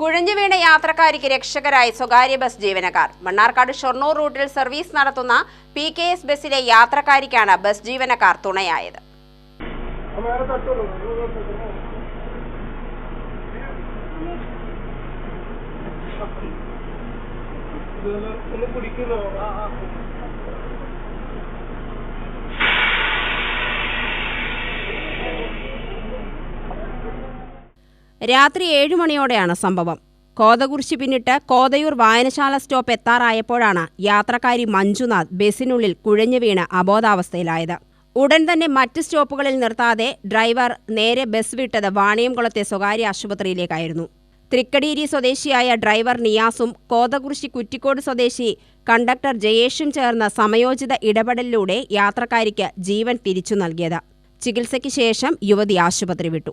കുഴഞ്ഞു വീണ യാത്രക്കാരിക്ക് രക്ഷകരായി സ്വകാര്യ ബസ് ജീവനക്കാർ. മണ്ണാർക്കാട് ഷൊർണൂർ റൂട്ടിൽ സർവീസ് നടത്തുന്ന പി കെ എസ് ബസ്സിലെ യാത്രക്കാരിക്കാണ് ബസ് ജീവനക്കാർ തുണയായത്. രാത്രി ഏഴു മണിയോടെയാണ് സംഭവം. കോതകുറിശി പിന്നിട്ട് കോതയൂർ വായനശാല സ്റ്റോപ്പ് എത്താറായപ്പോഴാണ് യാത്രക്കാരി മഞ്ജുനാഥ് ബസ്സിനുള്ളിൽ കുഴഞ്ഞു വീണ് അബോധാവസ്ഥയിലായത്. ഉടൻ തന്നെ മറ്റ് സ്റ്റോപ്പുകളിൽ നിർത്താതെ ഡ്രൈവർ നേരെ ബസ് വിട്ടത് വാണിയംകുളത്തെ സ്വകാര്യ ആശുപത്രിയിലേക്കായിരുന്നു. തൃക്കടീരി സ്വദേശിയായ ഡ്രൈവർ നിയാസും കോതകുറിശി കുറ്റിക്കോട് സ്വദേശി കണ്ടക്ടർ ജയേഷും ചേർന്ന സമയോചിത ഇടപെടലിലൂടെ യാത്രക്കാരിക്ക് ജീവൻ തിരിച്ചു നൽകിയത്. ചികിത്സയ്ക്ക് ശേഷം യുവതി ആശുപത്രി വിട്ടു.